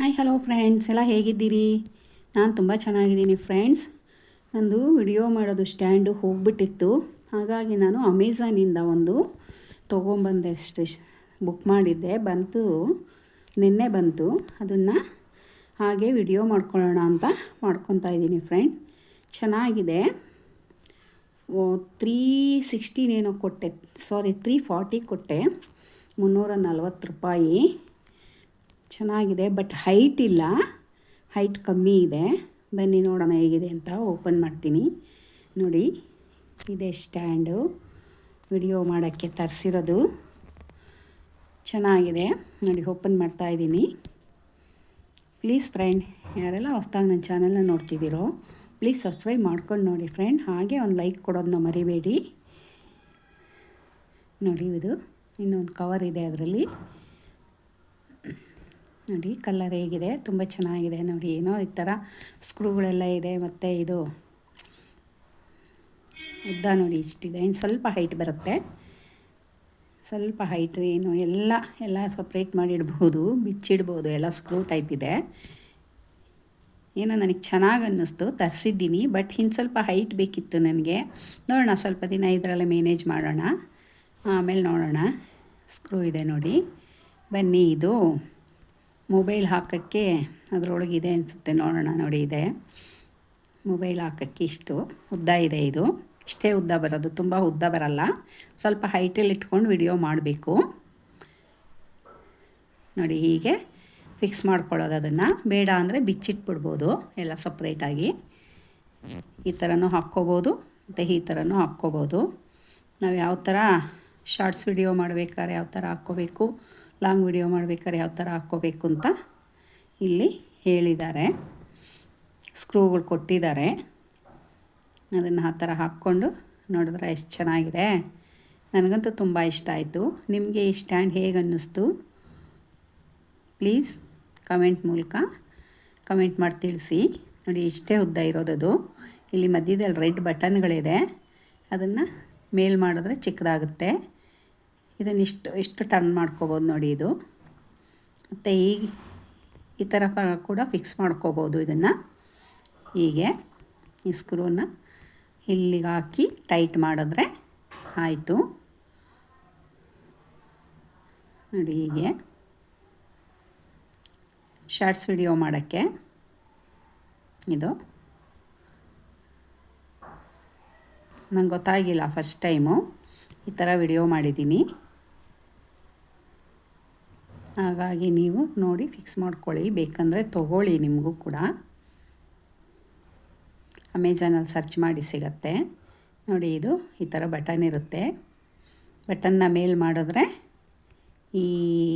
Hi hello friends ಎಲ್ಲ ಹೇಗಿದ್ದೀರಿ? ನಾನು ತುಂಬ ಚೆನ್ನಾಗಿದ್ದೀನಿ ಫ್ರೆಂಡ್ಸ್ ನಂದು ವಿಡಿಯೋ ಮಾಡೋದು ಸ್ಟ್ಯಾಂಡು ಹೋಗ್ಬಿಟ್ಟಿತ್ತು. ಹಾಗಾಗಿ ನಾನು ಅಮೆಝಾನಿಂದ ಒಂದು ತೊಗೊಂಬಂದೆ ಅಷ್ಟೇ ಬುಕ್ ಮಾಡಿದ್ದೆ. ಬಂತು, ನಿನ್ನೆ ಬಂತು. ಅದನ್ನು ಹಾಗೆ ವಿಡಿಯೋ ಮಾಡ್ಕೊಳ್ಳೋಣ ಅಂತ ಮಾಡ್ಕೊತಾ ಇದ್ದೀನಿ ಫ್ರೆಂಡ್ ಚೆನ್ನಾಗಿದೆ. ತ್ರೀ ಸಿಕ್ಸ್ಟೀನೇನೋ ಕೊಟ್ಟೆ. ಸಾರಿ ತ್ರೀ ಫಾರ್ಟಿ ಕೊಟ್ಟೆ. ಮುನ್ನೂರ ನಲ್ವತ್ತು ರೂಪಾಯಿ. ಚೆನ್ನಾಗಿದೆ, ಬಟ್ ಹೈಟ್ ಇಲ್ಲ. ಹೈಟ್ ಕಮ್ಮಿ ಇದೆ. ಬನ್ನಿ ನೋಡೋಣ ಹೇಗಿದೆ ಅಂತ ಓಪನ್ ಮಾಡ್ತೀನಿ. ನೋಡಿ, ಇದೆ ಸ್ಟ್ಯಾಂಡು ವಿಡಿಯೋ ಮಾಡೋಕ್ಕೆ ತರಿಸಿರೋದು. ಚೆನ್ನಾಗಿದೆ. ನೋಡಿ ಓಪನ್ ಮಾಡ್ತಾ ಇದ್ದೀನಿ. ಪ್ಲೀಸ್ ಫ್ರೆಂಡ್ ಯಾರೆಲ್ಲ ಹೊಸ್ದಾಗಿ ನನ್ನ ಚಾನಲ್ನ ನೋಡ್ತಿದ್ದೀರೋ ಪ್ಲೀಸ್ ಸಬ್ಸ್ಕ್ರೈಬ್ ಮಾಡ್ಕೊಂಡು ನೋಡಿ ಫ್ರೆಂಡ್ ಹಾಗೆ ಒಂದು ಲೈಕ್ ಕೊಡೋದನ್ನ ಮರಿಬೇಡಿ. ನೋಡಿ, ಇದು ಇನ್ನೊಂದು ಕವರ್ ಇದೆ ಅದರಲ್ಲಿ. ನೋಡಿ ಕಲರ್ ಹೇಗಿದೆ, ತುಂಬ ಚೆನ್ನಾಗಿದೆ ನೋಡಿ, ಏನೋ ಈ ಥರ ಸ್ಕ್ರೂಗಳೆಲ್ಲ ಇದೆ, ಮತ್ತು ಇದು ಉದ್ದ ನೋಡಿ ಇಷ್ಟಿದೆ. ಇನ್ನು ಸ್ವಲ್ಪ ಹೈಟ್ ಬರುತ್ತೆ. ಸ್ವಲ್ಪ ಹೈಟು ಏನು ಎಲ್ಲ ಎಲ್ಲ ಸಪ್ರೇಟ್ ಮಾಡಿಡ್ಬೋದು, ಬಿಚ್ಚಿಡ್ಬೋದು, ಎಲ್ಲ ಸ್ಕ್ರೂ ಟೈಪ್ ಇದೆ. ಏನೋ ನನಗೆ ಚೆನ್ನಾಗಿ ಅನ್ನಿಸ್ತು, ತರಿಸಿದ್ದೀನಿ ಬಟ್ ಇನ್ನು ಸ್ವಲ್ಪ ಹೈಟ್ ಬೇಕಿತ್ತು ನನಗೆ. ನೋಡೋಣ, ಸ್ವಲ್ಪ ದಿನ ಇದರಲ್ಲೇ ಮ್ಯಾನೇಜ್ ಮಾಡೋಣ. ಆಮೇಲೆ ನೋಡೋಣ. ಸ್ಕ್ರೂ ಇದೆ ನೋಡಿ. ಬನ್ನಿ ಇದು. ಮೊಬೈಲ್ ಹಾಕೋಕ್ಕೆ ಅದರೊಳಗಿದೆ ಅನಿಸುತ್ತೆ. ನೋಡೋಣ, ನೋಡಿ, ಇದೆ. ಮೊಬೈಲ್ ಹಾಕೋಕ್ಕೆ ಇಷ್ಟು. ಉದ್ದ ಇದೆ ಇದು. ಇಷ್ಟೇ ಉದ್ದ ಬರೋದು. ತುಂಬ ಉದ್ದ ಬರಲ್ಲ. ಸ್ವಲ್ಪ ಹೈಟಲ್ಲಿ ಇಟ್ಕೊಂಡು ವಿಡಿಯೋ ಮಾಡಬೇಕು. ನೋಡಿ, ಹೀಗೆ ಫಿಕ್ಸ್ ಮಾಡ್ಕೊಳ್ಳೋದು ಅದನ್ನು. ಬೇಡ ಅಂದರೆ ಬಿಚ್ಚಿಟ್ಬಿಡ್ಬೋದು ಎಲ್ಲ ಸಪ್ರೇಟಾಗಿ ಈ ಥರನೂ ಹಾಕ್ಕೋಬೋದು. ಮತ್ತು ಈ ಥರನೂ ಹಾಕ್ಕೋಬೋದು. ನಾವು ಯಾವ ಥರ ಶಾರ್ಟ್ಸ್ ವಿಡಿಯೋ ಮಾಡಬೇಕಾದ್ರೆ ಯಾವ ಥರ ಹಾಕ್ಕೋಬೇಕು? ಲಾಂಗ್ ವಿಡಿಯೋ ಮಾಡ್ಬೇಕಾದ್ರೆ ಯಾವ ಥರ ಹಾಕ್ಕೋಬೇಕು ಅಂತ ಇಲ್ಲಿ ಹೇಳಿದ್ದಾರೆ. ಸ್ಕ್ರೂಗಳು ಕೊಟ್ಟಿದ್ದಾರೆ. ಅದನ್ನು ಆ ಥರ ಹಾಕ್ಕೊಂಡು ನೋಡಿದ್ರೆ ಎಷ್ಟು ಚೆನ್ನಾಗಿದೆ. ನನಗಂತೂ ತುಂಬ ಇಷ್ಟ ಆಯಿತು. ನಿಮಗೆ ಈ ಸ್ಟ್ಯಾಂಡ್ ಹೇಗೆ ಅನ್ನಿಸ್ತು? ಪ್ಲೀಸ್ ಕಮೆಂಟ್ ಮೂಲಕ ಕಮೆಂಟ್ ಮಾಡಿ ತಿಳಿಸಿ. ನೋಡಿ, ಇಷ್ಟೇ ಉದ್ದ ಇರೋದದು. ಇಲ್ಲಿ ಮಧ್ಯದಲ್ಲಿ ರೆಡ್ ಬಟನ್ಗಳಿದೆ. ಅದನ್ನು ಮೇಲ್ ಮಾಡಿದ್ರೆ ಚಿಕ್ಕದಾಗುತ್ತೆ. ಇದನ್ನು ಇಷ್ಟು ಇಷ್ಟು ಟರ್ನ್ ಮಾಡ್ಕೋಬೋದು ನೋಡಿ ಇದು. ಮತ್ತು ಈಗ ಈ ಥರ ಕೂಡ ಫಿಕ್ಸ್ ಮಾಡ್ಕೋಬೋದು ಇದನ್ನು. ಹೀಗೆ ಈ ಸ್ಕ್ರೂನ ಇಲ್ಲಿಗೆ ಹಾಕಿ ಟೈಟ್ ಮಾಡಿದ್ರೆ ಆಯಿತು. ನೋಡಿ ಹೀಗೆ. ಶಾರ್ಟ್ಸ್ ವಿಡಿಯೋ ಮಾಡೋಕ್ಕೆ ಇದು. ನಂಗೆ ಗೊತ್ತಾಗಿಲ್ಲ ಫಸ್ಟ್ ಟೈಮು ಈ ಥರ ವಿಡಿಯೋ ಮಾಡಿದ್ದೀನಿ. ಹಾಗಾಗಿ ನೀವು ನೋಡಿ ಫಿಕ್ಸ್ ಮಾಡ್ಕೊಳ್ಳಿ. ಬೇಕಂದರೆ ತೊಗೊಳ್ಳಿ ನಿಮಗೂ ಕೂಡ. ಅಮೆಝಾನಲ್ಲಿ ಸರ್ಚ್ ಮಾಡಿ ಸಿಗತ್ತೆ. ನೋಡಿ ಇದು ಈ ಥರ ಬಟನ್ ಇರುತ್ತೆ. ಬಟನ್ನ ಮೇಲ್ ಮಾಡಿದ್ರೆ ಈ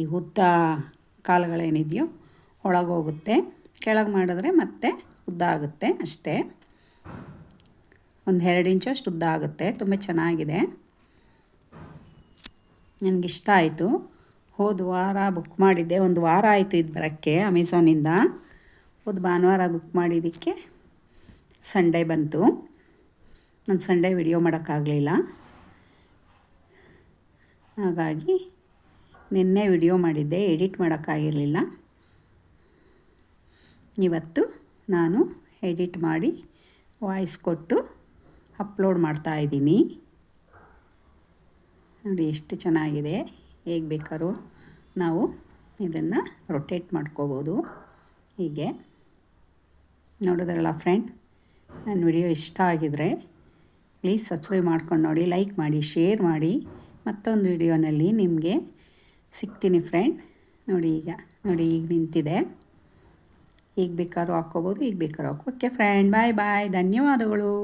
ಉದ್ದ ಕಾಲುಗಳೇನಿದೆಯೋ ಒಳಗೋಗುತ್ತೆ ಕೆಳಗೆ ಮಾಡಿದ್ರೆ ಮತ್ತೆ ಉದ್ದ ಆಗುತ್ತೆ ಅಷ್ಟೇ. ಒಂದು ಎರಡು ಇಂಚು ಉದ್ದ ಆಗುತ್ತೆ. ತುಂಬ ಚೆನ್ನಾಗಿದೆ. ನನಗಿಷ್ಟ ಆಯಿತು. ಹೋದ ವಾರ ಬುಕ್ ಮಾಡಿದ್ದೆ. ಒಂದು ವಾರ ಆಯಿತು ಇದು ಬರೋಕ್ಕೆ ಅಮೆಝಾನಿಂದ ಹೋದ ಭಾನುವಾರ ಬುಕ್ ಮಾಡಿದ್ದಕ್ಕೆ ಸಂಡೇ ಬಂತು. ನಾನು ಸಂಡೇ ವಿಡಿಯೋ ಮಾಡೋಕ್ಕಾಗಲಿಲ್ಲ ಹಾಗಾಗಿ ನಿನ್ನೆ ವಿಡಿಯೋ ಮಾಡಿದ್ದೆ ಎಡಿಟ್ ಮಾಡೋಕ್ಕಾಗಿರಲಿಲ್ಲ ಇವತ್ತು ನಾನು ಎಡಿಟ್ ಮಾಡಿ ವಾಯ್ಸ್ ಕೊಟ್ಟು ಅಪ್ಲೋಡ್ ಮಾಡ್ತಾಯಿದ್ದೀನಿ ನೋಡಿ ಎಷ್ಟು ಚೆನ್ನಾಗಿದೆ. ಹೇಗೆ ಬೇಕಾದ್ರೂ ನಾವು ಇದನ್ನು ರೊಟೇಟ್ ಮಾಡ್ಕೋಬೋದು. ಹೀಗೆ. ನೋಡಿದ್ರಲ್ಲ ಫ್ರೆಂಡ್ ನನ್ನ ವಿಡಿಯೋ ಇಷ್ಟ ಆಗಿದರೆ ಪ್ಲೀಸ್ ಸಬ್ಸ್ಕ್ರೈಬ್ ಮಾಡ್ಕೊಂಡು ನೋಡಿ ಲೈಕ್ ಮಾಡಿ ಶೇರ್ ಮಾಡಿ. ಮತ್ತೊಂದು ವಿಡಿಯೋನಲ್ಲಿ ನಿಮಗೆ ಸಿಗ್ತೀನಿ ಫ್ರೆಂಡ್ ನೋಡಿ ಈಗ ನೋಡಿ ಈಗ ನಿಂತಿದೆ. ಈಗ ಬೇಕಾದ್ರೂ ಹಾಕ್ಕೋಬೋದು ಈಗ ಬೇಕಾದ್ರೂ ಹಾಕೋ ಫ್ರೆಂಡ್ ಬಾಯ್ ಬಾಯ್ ಧನ್ಯವಾದಗಳು.